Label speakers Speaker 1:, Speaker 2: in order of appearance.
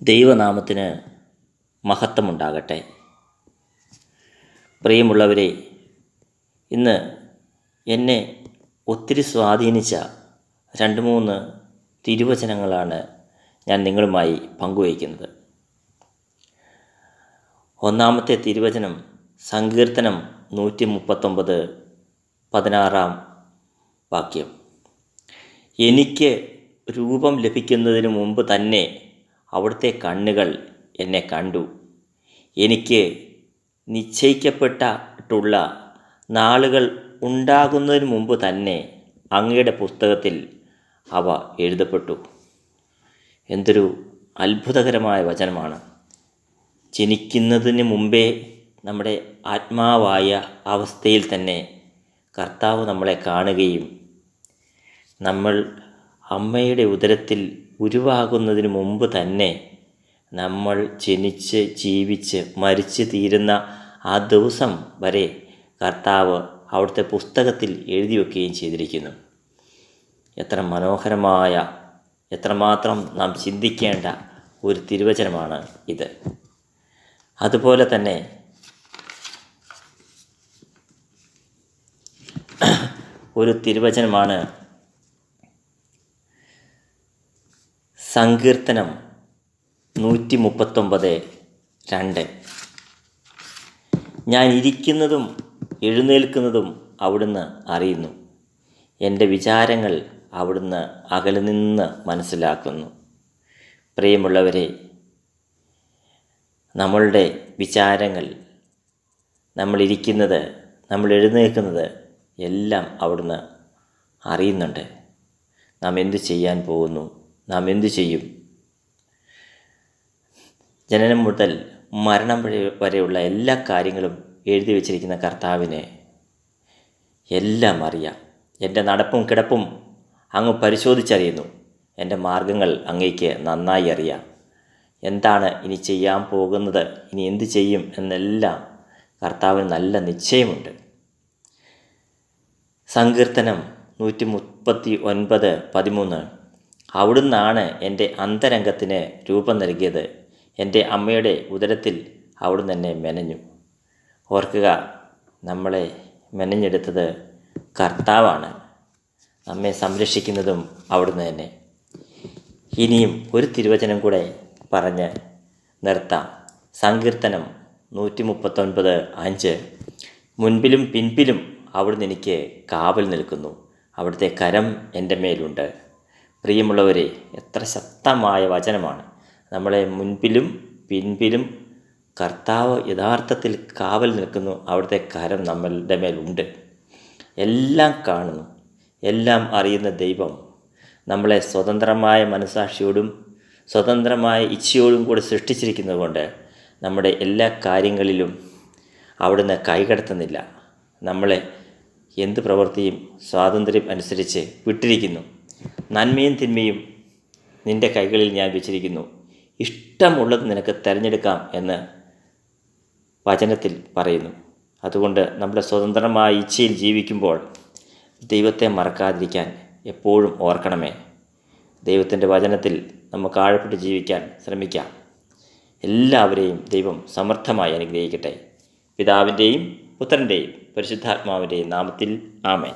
Speaker 1: ദൈവനാമത്തിന് മഹത്വമുണ്ടാകട്ടെ. പ്രിയമുള്ളവരെ ഇന്ന് എന്നെ ഒത്തിരി സ്വാധീനിച്ച രണ്ട് മൂന്ന് തിരുവചനങ്ങളാണ് ഞാൻ നിങ്ങളുമായി പങ്കുവയ്ക്കുന്നത്. ഒന്നാമത്തെ തിരുവചനം സങ്കീർത്തനം നൂറ്റി മുപ്പത്തൊമ്പത് പതിനാറാം വാക്യം. എനിക്ക് രൂപം ലഭിക്കുന്നതിന് മുമ്പ് തന്നെ അവിടുത്തെ കണ്ണുകൾ എന്നെ കണ്ടു. എനിക്ക് നിശ്ചയിക്കപ്പെട്ടിട്ടുള്ള നാളുകൾ ഉണ്ടാകുന്നതിന് മുമ്പ് തന്നെ അങ്ങയുടെ പുസ്തകത്തിൽ അവ എഴുതപ്പെട്ടു. എന്തൊരു അത്ഭുതകരമായ വചനമാണ്. ജനിക്കുന്നതിന് മുമ്പേ നമ്മുടെ ആത്മാവായ അവസ്ഥയിൽ തന്നെ കർത്താവ് നമ്മളെ കാണുകയും നമ്മൾ അമ്മയുടെ ഉദരത്തിൽ ഉരുവാകുന്നതിന് മുമ്പ് തന്നെ നമ്മൾ ജനിച്ച് ജീവിച്ച് മരിച്ചു തീരുന്ന ആ ദിവസം വരെ കർത്താവ് അവിടുത്തെ പുസ്തകത്തിൽ എഴുതി വെക്കുകയും ചെയ്തിരിക്കുന്നു. എത്ര മനോഹരമായ എത്രമാത്രം നാം ചിന്തിക്കേണ്ട ഒരു തിരുവചനമാണ് ഇത്. അതുപോലെ തന്നെ ഒരു തിരുവചനമാണ് സങ്കീർത്തനം നൂറ്റി മുപ്പത്തൊമ്പത് രണ്ട്. ഞാൻ ഇരിക്കുന്നതും എഴുന്നേൽക്കുന്നതും അവിടുന്ന് അറിയുന്നു. എന്റെ വിചാരങ്ങൾ അവിടുന്ന് അകലെ നിന്ന് മനസ്സിലാക്കുന്നു. പ്രിയമുള്ളവരെ നമ്മളുടെ വിചാരങ്ങൾ നമ്മളിരിക്കുന്നത് നമ്മൾ എഴുന്നേൽക്കുന്നത് എല്ലാം അവിടുന്ന് അറിയുന്നുണ്ട്. നാം എന്തു ചെയ്യാൻ പോകുന്നു? നാം എന്തു ചെയ്യും? ജനനം മുതൽ മരണം വരെ വരെയുള്ള എല്ലാ കാര്യങ്ങളും എഴുതി വച്ചിരിക്കുന്ന കർത്താവിനെ എല്ലാം അറിയാം. എന്റെ നടപ്പും കിടപ്പും അങ്ങ് പരിശോധിച്ചറിയുന്നു. എന്റെ മാർഗങ്ങൾ അങ്ങേക്ക് നന്നായി അറിയാം. എന്താണ് ഇനി ചെയ്യാൻ പോകുന്നത്? ഇനി എന്ത് ചെയ്യും? എന്നെല്ലാം കർത്താവിന് നല്ല നിശ്ചയമുണ്ട്. സങ്കീർത്തനം നൂറ്റി മുപ്പത്തി ഒൻപത് പതിമൂന്ന്. അവിടുന്നാണ് എന്റെ അന്തരംഗത്തിന് രൂപം നൽകിയത്. എന്റെ അമ്മയുടെ ഉദരത്തിൽ അവിടുന്ന് എന്നെ മെനഞ്ഞു. ഓർക്കുക നമ്മളെ മെനഞ്ഞെടുത്തത് കർത്താവാണ്. നമ്മെ സംരക്ഷിക്കുന്നതും അവിടുന്ന് തന്നെ. ഇനിയും ഒരു തിരുവചനം കൂടെ പറഞ്ഞ് നിർത്താം. സങ്കീർത്തനം നൂറ്റി മുപ്പത്തൊൻപത് അഞ്ച്. മുൻപിലും പിൻപിലും അവിടുന്ന് എനിക്ക് കാവൽ നിൽക്കുന്നു. അവിടുത്തെ കരം എന്റെ മേലുണ്ട്. പ്രിയമുള്ളവരെ എത്ര ശക്തമായ വചനമാണ്. നമ്മളെ മുൻപിലും പിൻപിലും കർത്താവ് യഥാർത്ഥത്തിൽ കാവൽ നിൽക്കുന്നു. അവിടുത്തെ കരം നമ്മളുടെ മേലുണ്ട്. എല്ലാം കാണുന്നു. എല്ലാം അറിയുന്ന ദൈവം നമ്മളെ സ്വതന്ത്രമായ മനസാക്ഷിയോടും സ്വതന്ത്രമായ ഇച്ഛയോടും കൂടി സൃഷ്ടിച്ചിരിക്കുന്നതുകൊണ്ട് നമ്മുടെ എല്ലാ കാര്യങ്ങളിലും അവിടുന്ന് കൈകടത്തുന്നില്ല. നമ്മളെ എന്ത് പ്രവൃത്തിയും സ്വാതന്ത്ര്യം അനുസരിച്ച് വിട്ടിരിക്കുന്നു. നന്മയും തിന്മയും നിന്റെ കൈകളിൽ ഞാൻ വെച്ചിരിക്കുന്നു. ഇഷ്ടമുള്ളത് നിനക്ക് തിരഞ്ഞെടുക്കാം എന്ന് വചനത്തിൽ പറയുന്നു. അതുകൊണ്ട് നമ്മുടെ സ്വതന്ത്രമായ ഇച്ഛയിൽ ജീവിക്കുമ്പോൾ ദൈവത്തെ മറക്കാതിരിക്കാൻ എപ്പോഴും ഓർക്കണമേ. ദൈവത്തിന്റെ വചനത്തിൽ നമുക്ക് ആഴപ്പെട്ട് ജീവിക്കാൻ ശ്രമിക്കാം. എല്ലാവരെയും ദൈവം സമർത്ഥമായി അനുഗ്രഹിക്കട്ടെ. പിതാവിന്റെയും പുത്രന്റെയും പരിശുദ്ധാത്മാവിന്റെയും നാമത്തിൽ ആമേൻ.